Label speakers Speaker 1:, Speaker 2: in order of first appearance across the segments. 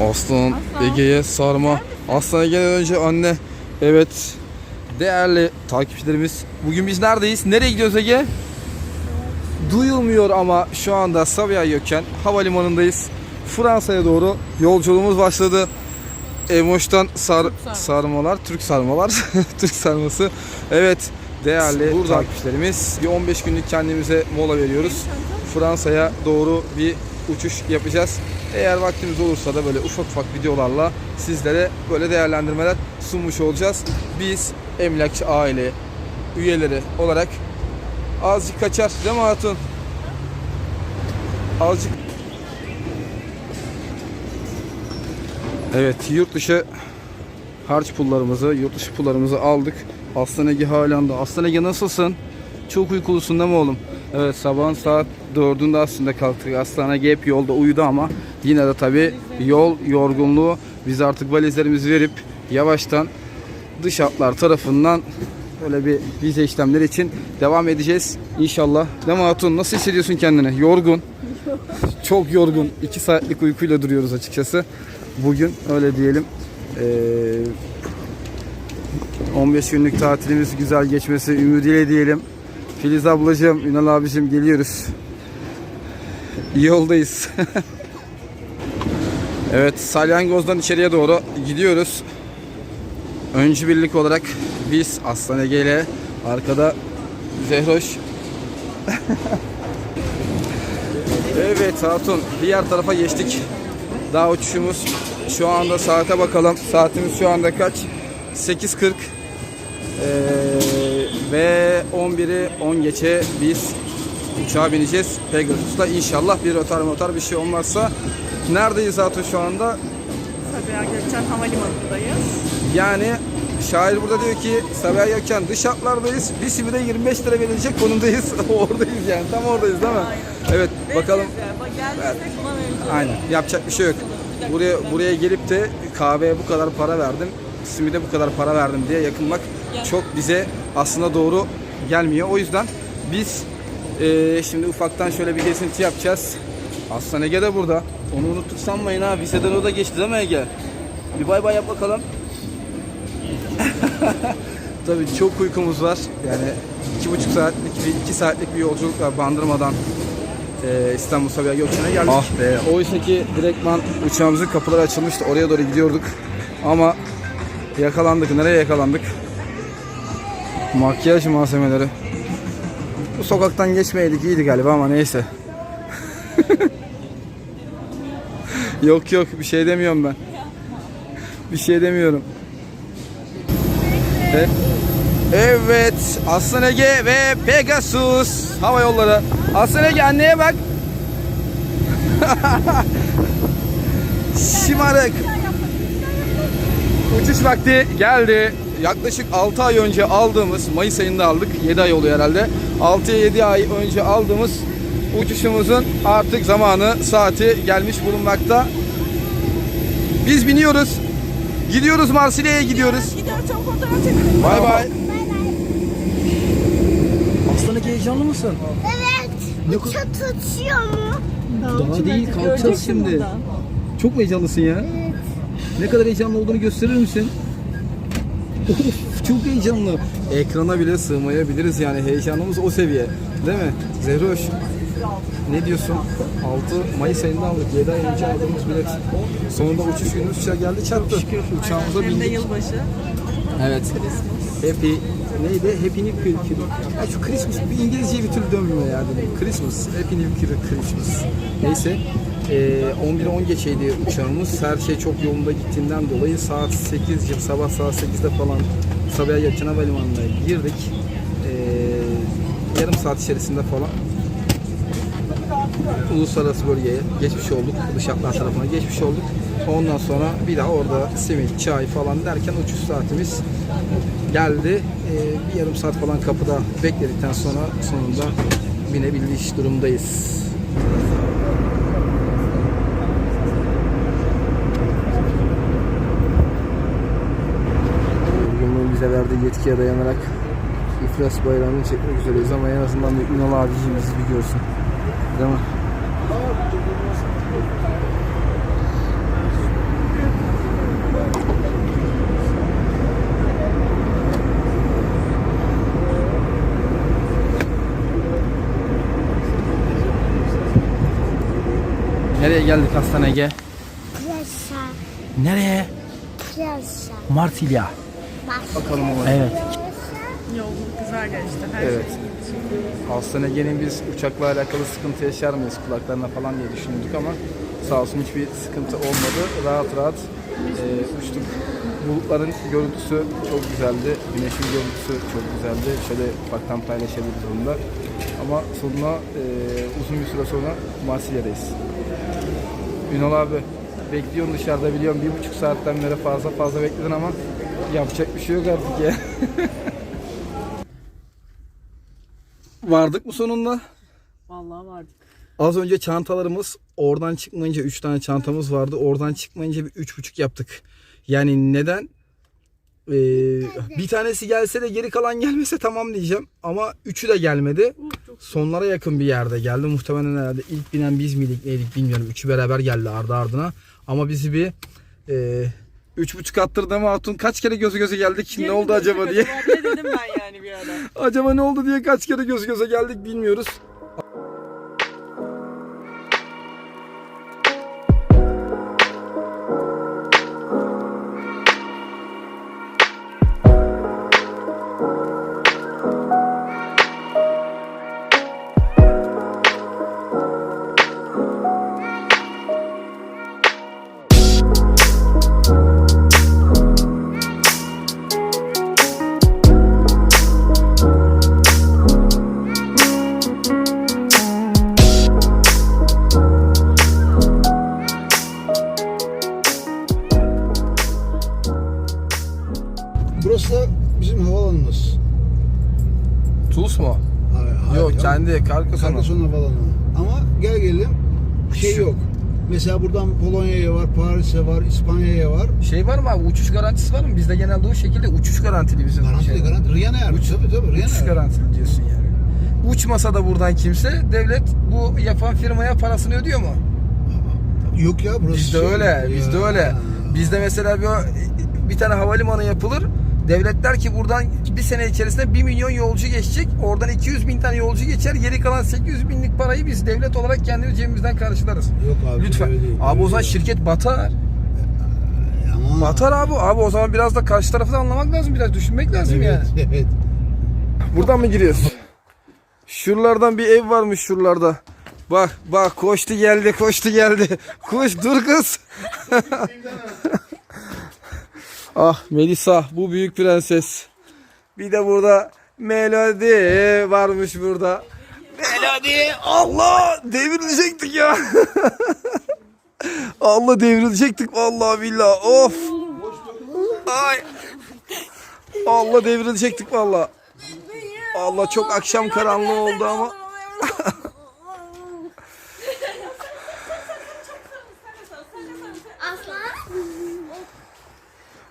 Speaker 1: Aslan Ege'ye sarma. Aslan Ege'den önce anne. Evet. Değerli takipçilerimiz. Bugün biz neredeyiz? Nereye gidiyoruz Ege? Duyulmuyor ama şu anda Sabiha Gökçen Havalimanı'ndayız. Fransa'ya doğru yolculuğumuz başladı. Emoş'tan sar, sarmalar, Türk sarmalar, Türk sarması. Evet değerli takipçilerimiz bir 15 günlük kendimize mola veriyoruz. Fransa'ya doğru bir uçuş yapacağız. Eğer vaktimiz olursa da böyle ufak ufak videolarla sizlere böyle değerlendirmeler sunmuş olacağız. Biz emlakçı aile üyeleri olarak azıcık kaçar değil mi Hatun? Azıcık Evet yurt dışı harç pullarımızı, yurt dışı pullarımızı aldık. Aslan Ege halen de. Aslan Ege nasılsın? Çok uykulusun değil mi oğlum? Evet sabahın saat 4'ünde aslında kalktık. Aslan Ege hep yolda uyudu ama yine de tabi yol yorgunluğu biz artık valizlerimizi verip yavaştan dış hatlar tarafından böyle bir vize işlemleri için devam edeceğiz inşallah. Mi Hatun? Nasıl hissediyorsun kendini? Yorgun. Çok yorgun. 2 saatlik uykuyla duruyoruz açıkçası. Bugün öyle diyelim. Ee, 15 günlük tatilimiz güzel geçmesi ümidiyle diyelim. Filiz ablacığım, Ünal abicim geliyoruz. Yoldayız. evet, Salyangoz'dan içeriye doğru gidiyoruz. Öncü birlik olarak biz Aslan Ege ile arkada Zehroş. evet Hatun diğer tarafa geçtik. Daha uçuşumuz şu anda saate bakalım. Saatimiz şu anda kaç? 8.40 Ee, ve 11'i 10 geçe biz uçağa bineceğiz. Pegasus'ta inşallah bir rotar motor bir şey olmazsa. Neredeyiz zaten şu anda?
Speaker 2: Sabiha Gökçen Havalimanı'ndayız.
Speaker 1: Yani şair burada diyor ki Sabiha Gökçen dış hatlardayız. Bir simide 25 lira verilecek konumdayız. oradayız yani. Tam oradayız değil mi? Evet bakalım.
Speaker 2: Geldiysek buna vereceğiz.
Speaker 1: Aynen. Yapacak bir şey yok. Buraya buraya gelip de kahveye bu kadar para verdim, simide bu kadar para verdim diye yakınmak çok bize aslında doğru gelmiyor. O yüzden biz eee, şimdi ufaktan şöyle bir gezinti yapacağız. Aslan Ege de burada. Onu unuttuk sanmayın ha. Vizeden o da geçti değil mi Ege? Bir bay bay yap bakalım. Tabii çok uykumuz var. Yani iki buçuk saatlik, bir, iki saatlik bir yolculuk var Bandırma'dan e, İstanbul Sabiha Gökçen'e geldik. Ah be. Oysa ki direktman uçağımızın kapıları açılmıştı. Oraya doğru gidiyorduk. Ama yakalandık. Nereye yakalandık? Makyaj malzemeleri. Bu sokaktan geçmeydik iyiydi galiba ama neyse. yok yok bir şey demiyorum ben. Bir şey demiyorum. E- Evet, Aslan Ege ve Pegasus hava yolları. Aslan Ege anneye bak. Şımarık. Uçuş vakti geldi. Yaklaşık 6 ay önce aldığımız, Mayıs ayında aldık. 7 ay oluyor herhalde. 6-7 ay önce aldığımız uçuşumuzun artık zamanı, saati gelmiş bulunmakta. Biz biniyoruz. Gidiyoruz Marsilya'ya gidiyoruz.
Speaker 2: Gidiyoruz fotoğraf çekelim.
Speaker 1: Bay bay. Aslanı heyecanlı mısın?
Speaker 3: Evet.
Speaker 1: Ne
Speaker 3: Uçak tutuyor mu?
Speaker 1: Daha değil kalkacağız şimdi. Çok mu heyecanlısın ya? Ne kadar heyecanlı olduğunu gösterir misin? Of, çok heyecanlı. Ekrana bile sığmayabiliriz yani heyecanımız o seviye. Değil mi? Zehroş. Ne diyorsun? 6 Mayıs ayında aldık. 7 ay önce aldığımız bilet. Sonunda uçuş günümüz uçağa geldi çarptı. Uçağımıza
Speaker 2: Hem de
Speaker 1: bindik.
Speaker 2: yılbaşı.
Speaker 1: Evet. Happy neydi? Happy New Year. Ya şu Christmas bir İngilizceye bir türlü dönmüyor yani. Christmas. Happy New Year Christmas. Neyse. Ee, 11-10 geçeydi uçağımız. Her şey çok yolunda gittiğinden dolayı saat 8 gibi sabah saat 8'de falan Sabiha Gökçen Havalimanı'na girdik. Ee, yarım saat içerisinde falan uluslararası bölgeye geçmiş olduk. Dış hatlar tarafına geçmiş olduk. Ondan sonra bir daha orada simit, çay falan derken uçuş saatimiz geldi. Ee, bir yarım saat falan kapıda bekledikten sonra sonunda binebilmiş durumdayız. bize verdiği yetkiye dayanarak iflas bayrağını çekmek üzereyiz ama en azından bir Ünal abicimizi bir görsün. Değil mi? Nereye geldik Aslan
Speaker 3: Ege? Plasa.
Speaker 1: Nereye?
Speaker 3: Plasa.
Speaker 1: Marsilya.
Speaker 3: Bak.
Speaker 1: Bakalım ama. Evet.
Speaker 2: Yolculuk güzel geçti. Her
Speaker 1: Evet.
Speaker 2: şey
Speaker 1: Hastanegenin biz uçakla alakalı sıkıntı yaşar mıyız kulaklarına falan diye düşündük ama sağ olsun hiçbir sıkıntı olmadı. Rahat rahat e, uçtuk. Bulutların görüntüsü çok güzeldi. Güneşin görüntüsü çok güzeldi. Şöyle ufaktan paylaşabiliriz onu da. Ama sonuna e, uzun bir süre sonra Marsilya'dayız. Ünal abi bekliyorsun dışarıda biliyorum bir buçuk saatten beri fazla fazla bekledin ama yapacak bir şey yok artık ya. Vardık mı sonunda?
Speaker 2: Vallahi vardık.
Speaker 1: Az önce çantalarımız oradan çıkmayınca 3 tane çantamız vardı. Oradan çıkmayınca bir üç buçuk yaptık. Yani neden? Ee, bir tanesi gelse de geri kalan gelmese tamam diyeceğim. Ama üçü de gelmedi. Sonlara yakın bir yerde geldi. Muhtemelen herhalde ilk binen biz miydik neydik bilmiyorum. Üçü beraber geldi ardı ardına. Ama bizi bir e, üç buçuk attırdı ama Hatun kaç kere gözü göze geldik. ne oldu acaba diye.
Speaker 2: Ne dedim ben yani bir ara.
Speaker 1: Acaba ne oldu diye kaç kere göz göze geldik bilmiyoruz. Kendi Carcassonne.
Speaker 4: Carcassonne havalanı. Ama gel gelelim şey yok. Mesela buradan Polonya'ya var, Paris'e var, İspanya'ya var.
Speaker 1: Şey var mı abi uçuş garantisi var mı? Bizde genelde o şekilde uçuş garantili bizim.
Speaker 4: Garanti
Speaker 1: şey.
Speaker 4: garanti. Ryanair.
Speaker 1: Uç-
Speaker 4: tabii tabii
Speaker 1: Uçuş
Speaker 4: Ryanair.
Speaker 1: garantili diyorsun yani. Uçmasa da buradan kimse devlet bu yapan firmaya parasını ödüyor mu?
Speaker 4: Yok ya burası
Speaker 1: Bizde
Speaker 4: şey-
Speaker 1: öyle, bizde öyle. Bizde mesela bir, bir tane havalimanı yapılır. Devlet der ki buradan bir sene içerisinde 1 milyon yolcu geçecek. Oradan 200 bin tane yolcu geçer. Geri kalan 800 binlik parayı biz devlet olarak kendimiz cebimizden karşılarız.
Speaker 4: Yok abi.
Speaker 1: Lütfen.
Speaker 4: öyle değil,
Speaker 1: Abi
Speaker 4: öyle
Speaker 1: o zaman
Speaker 4: değil.
Speaker 1: şirket batar.
Speaker 4: Ama-
Speaker 1: Batar abi. Abi o zaman biraz da karşı tarafı da anlamak lazım. Biraz düşünmek lazım
Speaker 4: Evet,
Speaker 1: yani.
Speaker 4: evet.
Speaker 1: Buradan mı giriyoruz? Şuralardan bir ev varmış şuralarda. Bak bak koştu geldi koştu geldi. Koş dur kız. ah Melisa bu büyük prenses. Bir de burada Melodi varmış burada. Melodi Allah devrilecektik ya. Allah devrilecektik vallahi billahi of. Ay. Allah devrilecektik vallahi. Allah çok akşam karanlığı oldu ama.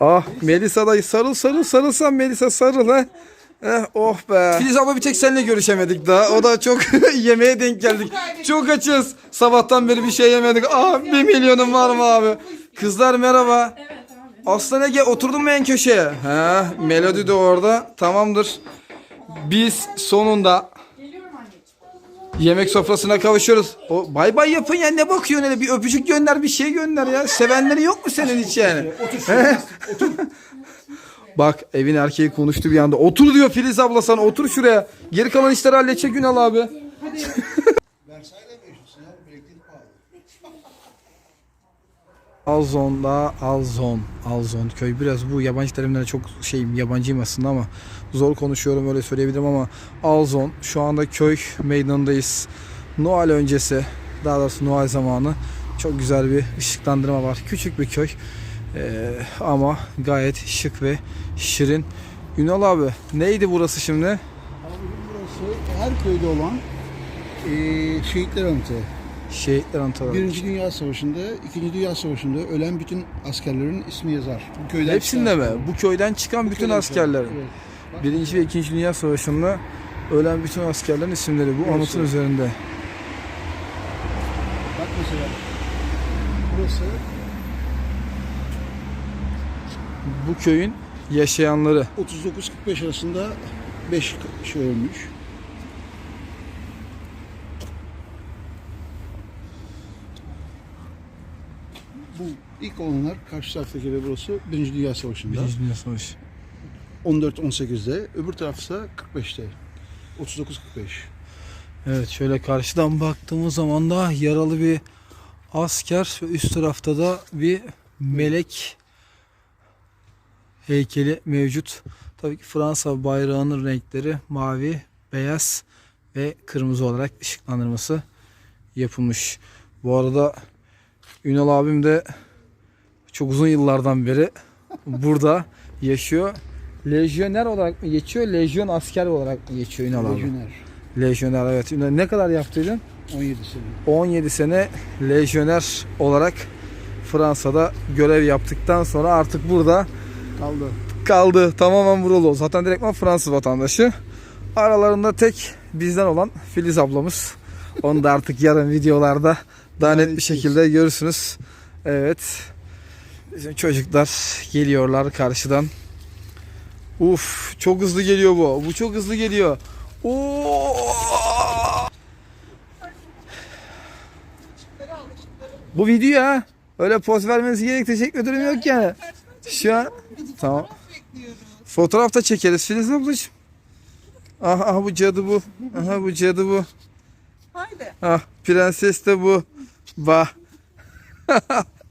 Speaker 1: Ah Melisa dayı sarıl sarıl sarılsan Melisa sarıl ha. Eh, oh be. Filiz abla bir tek seninle görüşemedik daha. O da çok yemeğe denk geldik. Çok açız. Sabahtan beri bir şey yemedik. Ah bir milyonum var mı abi? Kızlar merhaba. Aslan Ege oturdun mu en köşeye? He, Melodi de orada. Tamamdır. Biz sonunda yemek sofrasına kavuşuyoruz. O bay bay yapın ya ne bakıyorsun öyle bir öpücük gönder bir şey gönder ya. Sevenleri yok mu senin hiç yani? He? Bak evin erkeği konuştu bir anda. Otur diyor Filiz abla sana otur şuraya. Geri kalan işleri halledecek Günal abi.
Speaker 4: Versailles'e mi yaşıyorsun ya? Elektrik pahalı.
Speaker 1: Alzon'da Alzon. Alzon köy biraz bu yabancı terimlere çok şeyim yabancıyım aslında ama zor konuşuyorum öyle söyleyebilirim ama Alzon şu anda köy meydanındayız. Noel öncesi daha doğrusu Noel zamanı çok güzel bir ışıklandırma var. Küçük bir köy Ee, ama gayet şık ve şirin. Ünal abi neydi burası şimdi?
Speaker 4: Abi burası her köyde olan eee şehitler anıtı.
Speaker 1: Şehitler Anıtı.
Speaker 4: Birinci Dünya Savaşı'nda, İkinci Dünya Savaşı'nda ölen bütün askerlerin ismi yazar. Bu köyden
Speaker 1: Hepsinde mi? Bu köyden çıkan bütün
Speaker 4: köyden
Speaker 1: askerlerin.
Speaker 4: çıkan, evet.
Speaker 1: Birinci ve İkinci Dünya Savaşı'nda ölen bütün askerlerin isimleri bu
Speaker 4: Burası.
Speaker 1: anıtın üzerinde.
Speaker 4: Bak mesela burası
Speaker 1: Bu köyün yaşayanları.
Speaker 4: 39-45 arasında 5 kişi ölmüş. Bu ilk olanlar karşı taraftaki de burası Birinci Dünya Savaşı'nda.
Speaker 1: Birinci Dünya Savaşı.
Speaker 4: 14-18'de. Öbür tarafsa 45'te. 39-45.
Speaker 1: Evet şöyle karşıdan baktığımız zaman da yaralı bir asker ve üst tarafta da bir melek heykeli mevcut. Tabii ki Fransa bayrağının renkleri mavi, beyaz ve kırmızı olarak ışıklandırması yapılmış. Bu arada Ünal abim de çok uzun yıllardan beri burada yaşıyor. Lejyoner olarak mı geçiyor, lejyon asker olarak mı geçiyor Ünal abi?
Speaker 4: Lejyoner.
Speaker 1: Lejyoner evet. Ne kadar yaptıydın?
Speaker 4: 17 sene.
Speaker 1: 17 sene lejyoner olarak Fransa'da görev yaptıktan sonra artık burada
Speaker 4: Kaldı.
Speaker 1: kaldı. Tamamen buralı oldu. Zaten direktman Fransız vatandaşı. Aralarında tek bizden olan Filiz ablamız. Onu da artık yarın videolarda daha net bir şekilde görürsünüz. Evet. Bizim çocuklar geliyorlar karşıdan. Uf, çok hızlı geliyor bu. Bu çok hızlı geliyor. Oo! Bu video ha. Öyle poz vermeniz gerek teşekkür ederim yok yani. Şu an tamam. Fotoğraf da çekeriz Filiz ablacığım. Aha, aha bu cadı bu. Aha bu cadı bu.
Speaker 2: Haydi.
Speaker 1: Ah prenses de bu. Bah.